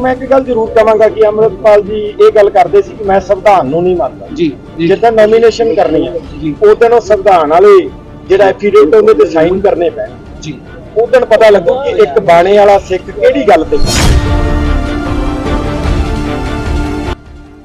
ਮੈਂ ਇੱਕ ਗੱਲ ਜ਼ਰੂਰ ਕਹਾਂਗਾ ਕਿ ਅੰਮ੍ਰਿਤਪਾਲ ਜੀ ਇਹ ਗੱਲ ਕਰਦੇ ਸੀ ਕਿ ਮੈਂ ਸੰਵਿਧਾਨ ਨੂੰ ਨਹੀਂ ਮੰਨਦਾ। ਜੀ ਜਿੱਦਾਂ ਨੋਮੀਨੇਸ਼ਨ ਕਰਨੀ ਹੈ। ਉਦੋਂ ਉਹ ਸੰਵਿਧਾਨ ਵਾਲੇ ਜਿਹੜਾ ਐਫੀਡੇਵਿਟ ਉਹਦੇ ਤੇ ਸਾਈਨ ਕਰਨੇ ਪੈਣ। ਜੀ। ਉਦੋਂ ਪਤਾ ਲੱਗੂ ਕਿ ਇੱਕ ਬਾਣੇ ਵਾਲਾ ਸਿੱਖ ਕਿਹੜੀ ਗੱਲ ਤੇ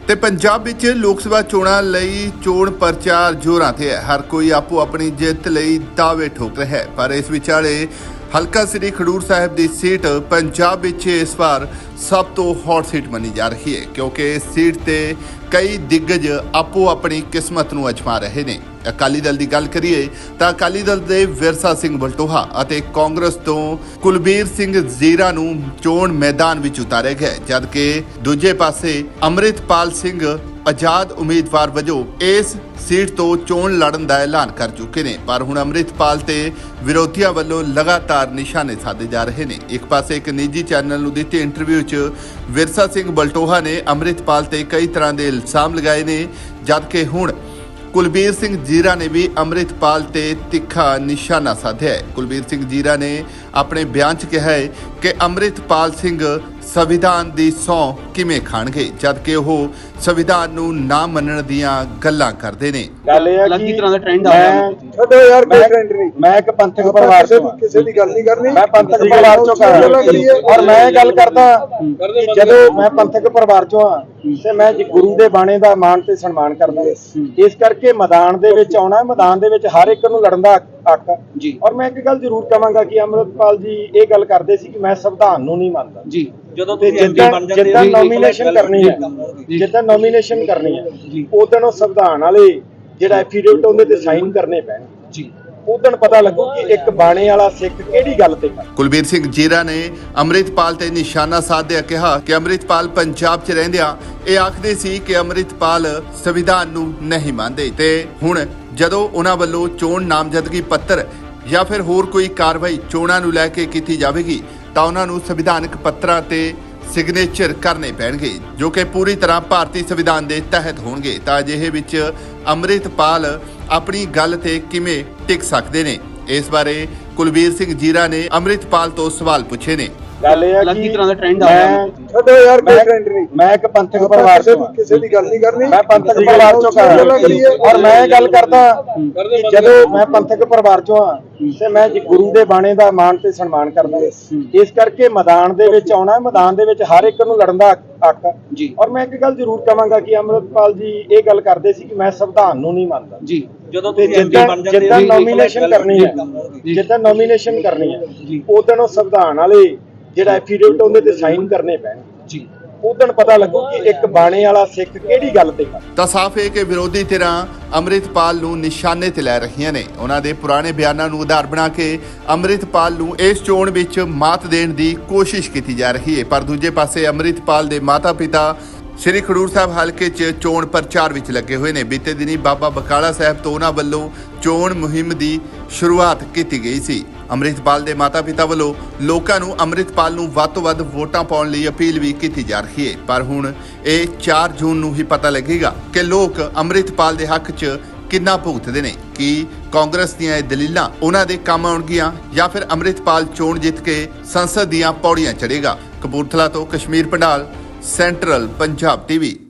ਤੇ ਪੰਜਾਬ ਵਿੱਚ ਲੋਕ ਸਭਾ ਚੋਣਾਂ ਲਈ ਚੋਣ ਪ੍ਰਚਾਰ ਜ਼ੋਰਾਂ ਤੇ ਹੈ। ਹਰ ਕੋਈ ਆਪੋ ਆਪਣੀ ਜਿੱਤ ਲਈ ਦਾਅਵੇ ਠੋਕ ਰਿਹਾ ਹੈ। ਪਰ ਇਸ ਵਿਚਾਲੇ ਹਲਕਾ ਸ੍ਰੀ ਖਡੂਰ ਸਾਹਿਬ ਦੀ ਸੀਟ ਪੰਜਾਬ ਵਿੱਚ ਇਸ ਵਾਰ ਸਭ ਤੋਂ ਹੌਟ ਸੀਟ ਮੰਨੀ ਜਾ ਰਹੀ ਹੈ, ਕਿਉਂਕਿ ਇਸ ਸੀਟ ਤੇ ਕਈ ਦਿੱਗਜ ਆਪੋ ਆਪਣੀ ਕਿਸਮਤ ਨੂੰ ਅਜਮਾ ਰਹੇ ਨੇ। ਅਕਾਲੀ ਦਲ ਦੀ ਗੱਲ ਕਰੀਏ ਤਾਂ ਅਕਾਲੀ ਦਲ ਦੇ ਵਿਰਸਾ ਸਿੰਘ ਬਲਟੋਹਾ ਅਤੇ ਕਾਂਗਰਸ ਤੋਂ ਕੁਲਬੀਰ ਸਿੰਘ ਜ਼ੀਰਾ ਨੂੰ ਚੋਣ ਮੈਦਾਨ ਵਿੱਚ ਉਤਾਰਿਆ ਗਿਆ ਜਦਕਿ ਦੂਜੇ ਪਾਸੇ ਅੰਮ੍ਰਿਤਪਾਲ ਸਿੰਘ ਆਜ਼ਾਦ ਉਮੀਦਵਾਰ ਵਜੋਂ ਇਸ ਸੀਟ ਤੋਂ ਚੋਣ ਲੜਨ ਦਾ ਐਲਾਨ ਕਰ ਚੁੱਕੇ ਨੇ, ਪਰ ਹੁਣ ਅੰਮ੍ਰਿਤਪਾਲ ਤੇ ਵਿਰੋਧੀਆਂ ਵੱਲੋਂ ਲਗਾਤਾਰ ਨਿਸ਼ਾਨੇ ਸਾਧੇ ਜਾ ਰਹੇ ਨੇ। ਇੱਕ ਪਾਸੇ ਇੱਕ ਨਿੱਜੀ ਚੈਨਲ ਨੂੰ ਦਿੱਤੀ ਇੰਟਰਵਿਊ 'ਚ ਵਿਰਸਾ ਸਿੰਘ ਬਲਟੋਹਾ ਨੇ ਅੰਮ੍ਰਿਤਪਾਲ ਤੇ ਕਈ ਤਰ੍ਹਾਂ ਦੇ ਇਲਜ਼ਾਮ ਲਗਾਏ ਨੇ, ਜਦਕਿ ਹੁਣ ਕੁਲਬੀਰ ਸਿੰਘ ਜੀਰਾ ਨੇ ਵੀ ਅੰਮ੍ਰਿਤਪਾਲ ਤੇ ਤਿੱਖਾ ਨਿਸ਼ਾਨਾ ਸਾਧਿਆ ਹੈ। ਕੁਲਬੀਰ ਸਿੰਘ ਜੀਰਾ ਨੇ ਆਪਣੇ ਬਿਆਨ 'ਚ ਕਿਹਾ ਹੈ ਕਿ ਅੰਮ੍ਰਿਤਪਾਲ ਸਿੰਘ ਸੰਵਿਧਾਨ ਦੀ ਸਹੁੰ ਕਿਵੇਂ ਖਾਣਗੇ? ਜਦਕਿ ਉਹ ਸੰਵਿਧਾਨ ਨੂੰ ਨਾ ਮੰਨਣ ਦੀਆਂ ਗੱਲਾਂ ਕਰਦੇ ਨੇ। ਗੱਲ ਇਹ ਹੈ ਅਲੱਗ ਹੀ ਕਿ ਤਰ੍ਹਾਂ ਦਾ trend ਆ ਰਿਹਾ ਮੈਂ ਹੈ। ਛੱਡੋ ਯਾਰ ਕੋਈ ਮੈਂ- ਟ੍ਰੈਂਡ ਨਹੀਂ। ਮੈਂ ਇੱਕ ਪੰਥਕ ਪਰਿਵਾਰ ਕਿਸੇ ਹਾਂ। ਕਿਸੇ ਦੀ ਗੱਲ ਨਹੀਂ ਕਰਨੀ। ਮੈਂ ਪੰਥਕ ਪਰਿਵਾਰ ਚੋਂ ਕਰਾਂ ਔਰ ਮੈਂ ਇਹ ਗੱਲ ਕਰਦਾ ਕਿ ਜਦੋਂ ਮੈਂ ਪੰਥਕ ਪਰਿਵਾਰ ਚੋਂ ਆ ਤੇ ਮੈਂ ਜੀ ਗੁਰੂ ਦੇ ਬਾਣੇ ਦਾ ਮਾਣ ਤੇ ਸਨਮਾਨ ਕਰਦਾ ਇਸ ਕਰਕੇ ਮੈਦਾਨ ਦੇ ਵਿੱਚ ਆਉਣਾ ਮੈਦਾਨ ਦੇ ਵਿੱਚ ਹਰ ਇੱਕ ਨੂੰ ਲੜਨ ਦਾ ਹੱਕ ਆ। ਜੀ। ਔਰ ਮੈਂ ਇੱਕ ਗੱਲ ਜ਼ਰੂਰ ਕਹਾਂਗਾ ਕਿ ਅੰਮ੍ਰਿਤਪਾਲ ਜੀ ਇਹ ਗੱਲ ਕਰਦੇ ਸੀ ਕਿ ਮੈਂ ਸੰਵਿਧਾਨ ਨੂੰ ਨਹੀਂ ਮੰਨਦਾ। ਜੀ। ਜਦੋਂ ਤੇ ਤੁਸੀਂ ਐਮਪੀ ਜਿੱਦਾਂ ਬਣ ਜਾਂਦੇ ਜਿੱਦਾਂ ਨੋਮੀਨੇਸ਼ਨ ਕਰਨੀ ਹੈ। ਜਿੱਦਾਂ ਨੋਮੀਨੇਸ਼ਨ ਕਰਨੀ ਹੈ। ਉਦੋਂ ਉਹ ਸੰਵਿਧਾਨ ਵਾਲੇ ਜਿਹੜਾ ਐਫੀਡੇਵਿਟ ਉਹਦੇ ਤੇ ਸਾਈਨ ਕਰਨੇ ਪੈਣ ਜੀ। ਉਦੋਂ ਪਤਾ ਲੱਗੂ ਕਿ ਇੱਕ ਬਾਣੇ ਵਾਲਾ ਸਿੱਖ ਕਿਹੜੀ ਗੱਲ ਤੇ ਕਰ ਕੁਲਬੀਰ ਸਿੰਘ ਜੀਰਾ ਨੇ ਅੰਮ੍ਰਿਤਪਾਲ ਤੇ ਨਿਸ਼ਾਨਾ ਸਾਧਿਆ ਕਿਹਾ ਕਿ ਅੰਮ੍ਰਿਤਪਾਲ ਪੰਜਾਬ 'ਚ ਰਹਿੰਦਿਆਂ ਇਹ ਆਖਦੇ ਸੀ ਕਿ ਅੰਮ੍ਰਿਤਪਾਲ ਸੰਵਿਧਾਨ ਨੂੰ ਨਹੀਂ ਮੰਨਦੇ ਤੇ ਹੁਣ ਜਦੋਂ ਉਹਨਾਂ ਵੱਲੋਂ ਚੋਣ ਨਾਮਜ਼ਦਗੀ ਪੱਤਰ ਜਾਂ ਫਿਰ ਹੋਰ ਕੋਈ ਕਾਰਵਾਈ ਚੋਣਾਂ ਨੂੰ ਲੈ ਕੇ ਕੀਤੀ ਜਾਵੇਗੀ ਤਾਂ ਉਹਨਾਂ ਨੂੰ ਸੰਵਿਧਾਨਕ ਪੱਤਰਾਂ ਤੇ ਸਿਗਨੇਚਰ ਕਰਨੇ ਪੈਣਗੇ, ਜੋ ਕਿ ਪੂਰੀ ਤਰ੍ਹਾਂ ਭਾਰਤੀ ਸੰਵਿਧਾਨ ਦੇ ਤਹਿਤ ਹੋਣਗੇ। ਤਾਂ ਅਜਿਹੇ ਵਿੱਚ ਅੰਮ੍ਰਿਤਪਾਲ ਆਪਣੀ ਗੱਲ ਤੇ ਕਿਵੇਂ ਟਿਕ ਸਕਦੇ ਨੇ? ਇਸ ਬਾਰੇ ਕੁਲਬੀਰ ਸਿੰਘ ਜੀਰਾ ਨੇ ਅੰਮ੍ਰਿਤਪਾਲ ਤੋਂ ਸਵਾਲ ਪੁੱਛੇ ਨੇ। ਗੱਲ ਇਹ ਹੈ ਹੀ ਕਿ ਤਰ੍ਹਾਂ ਦਾ trend ਆ ਰਿਹਾ। ਹੈ। ਮੈਂ ਛੱਡੋ ਯਾਰ ਕੋਈ ਟ੍ਰੈਂਡ ਨਹੀਂ। ਮੈਂ ਇੱਕ ਪੰਥਕ ਪਰਿਵਾਰ ਹਾਂ। ਕਿਸੇ ਦੀ ਗੱਲ ਨਹੀਂ ਕਰਨੀ। ਮੈਂ ਪੰਥਕ ਪਰਿਵਾਰ ਚੋਂ ਕਰਾਂ ਔਰ ਮੈਂ ਇਹ ਗੱਲ ਕਰਦਾ ਕਿ ਜਦੋਂ ਮੈਂ ਪੰਥਕ ਪਰਿਵਾਰ ਚੋਂ ਆ ਤੇ ਮੈਂ ਜੀ ਗੁਰੂ ਦੇ ਬਾਣੇ ਦਾ ਮਾਣ ਤੇ ਸਨਮਾਨ ਕਰਦਾ। ਇਸ ਕਰਕੇ ਮੈਦਾਨ ਦੇ ਵਿੱਚ ਆਉਣਾ ਮੈਦਾਨ ਦੇ ਵਿੱਚ ਹਰ ਇੱਕ ਨੂੰ ਲੜਨ ਦਾ ਹੱਕ ਆ। ਜੀ। ਔਰ ਮੈਂ ਇੱਕ ਗੱਲ ਜ਼ਰੂਰ ਕਹਾਂਗਾ ਕਿ ਅੰਮ੍ਰਿਤਪਾਲ ਜੀ ਇਹ ਗੱਲ ਕਰਦੇ ਸੀ ਕਿ ਮੈਂ ਸੰਵਿਧਾਨ ਨੂੰ ਨਹੀਂ ਮੰਨਦਾ। ਜੀ। ਜਦੋਂ ਤੇ ਤੁਸੀਂ ਐਮਪੀ ਜਿੱਦਾਂ ਬਣ ਜਾਂਦੇ ਜਿੱਦਾਂ ਹੋ, ਨੋਮੀਨੇਸ਼ਨ ਕਰਨੀ ਹੈ ਜੀ। ਜਿੱਦਾਂ ਨੋਮੀਨੇਸ਼ਨ ਕਰਨੀ ਹੈ। ਉਦੋਂ ਉਹ ਸੰਵਿਧਾਨ ਵਾਲੇ ਜਿਹੜਾ ਐਫੀਡੇਵਿਟ ਉਹਦੇ ਤੇ ਸਾਈਨ ਕਰਨੇ ਪੈਣ। ਜੀ। ਉਦੋਂ ਪਤਾ ਲੱਗੂ ਕਿ ਇੱਕ ਬਾਣੇ ਵਾਲਾ ਸਿੱਖ ਕਿਹੜੀ ਗੱਲ ਤੇ ਕਰ ਤਾਂ ਸਾਫ਼ ਹੈ ਕਿ ਵਿਰੋਧੀ ਧਿਰਾਂ ਅੰਮ੍ਰਿਤਪਾਲ ਨੂੰ ਨਿਸ਼ਾਨੇ ਤੇ ਲੈ ਰਹੀਆਂ ਨੇ। ਉਹਨਾਂ ਦੇ ਪੁਰਾਣੇ ਬਿਆਨਾਂ ਨੂੰ ਆਧਾਰ ਬਣਾ ਕੇ ਅੰਮ੍ਰਿਤਪਾਲ ਨੂੰ ਇਸ ਚੋਣ ਵਿੱਚ ਮਾਤ ਦੇਣ ਦੀ ਕੋਸ਼ਿਸ਼ ਕੀਤੀ ਜਾ ਰਹੀ ਹੈ। ਪਰ ਦੂਜੇ ਪਾਸੇ ਅੰਮ੍ਰਿਤਪਾਲ ਦੇ ਮਾਤਾ-ਪਿਤਾ ਸ੍ਰੀ ਖਡੂਰ ਸਾਹਿਬ ਹਲਕੇ 'ਚ ਚੋਣ ਪ੍ਰਚਾਰ ਵਿੱਚ ਲੱਗੇ ਹੋਏ ਨੇ। ਬੀਤੇ ਦਿਨੀ ਬਾਬਾ ਬਕਾਲਾ ਸਾਹਿਬ ਤੋਂ ਉਹਨਾਂ ਵੱਲੋਂ ਚੋਣ ਮੁਹਿੰਮ ਦੀ ਸ਼ੁਰੂਆਤ ਕੀਤੀ ਗਈ ਸੀ। ਅੰਮ੍ਰਿਤਪਾਲ ਦੇ ਮਾਤਾ-ਪਿਤਾ ਵੱਲੋਂ ਲੋਕਾਂ ਨੂੰ ਅੰਮ੍ਰਿਤਪਾਲ ਨੂੰ ਵੱਧ ਤੋਂ ਵੱਧ ਵੋਟਾਂ ਪਾਉਣ ਲਈ ਅਪੀਲ ਵੀ ਕੀਤੀ ਜਾ ਰਹੀ ਹੈ ਪਰ ਹੁਣ ਇਹ 4 ਜੂਨ ਨੂੰ ਹੀ ਪਤਾ ਲੱਗੇਗਾ ਕਿ ਲੋਕ ਅੰਮ੍ਰਿਤਪਾਲ ਦੇ ਹੱਕ 'ਚ ਕਿੰਨਾ ਭੁਗਤਦੇ ਨੇ। ਕਿ ਕਾਂਗਰਸ ਦੀਆਂ ਇਹ ਦਲੀਲਾਂ ਉਹਨਾਂ ਦੇ ਕੰਮ ਆਉਣਗੀਆਂ ਜਾਂ ਫਿਰ ਅੰਮ੍ਰਿਤਪਾਲ ਚੋਣ ਜਿੱਤ ਕੇ ਸੰਸਦ ਦੀਆਂ ਪੌੜੀਆਂ ਚੜ੍ਹੇਗਾ? ਕਪੂਰਥਲਾ ਤੋਂ ਕਸ਼ਮੀਰ ਪੰਡਾਲ ਸੈਂਟਰਲ ਪੰਜਾਬ ਟੀਵੀ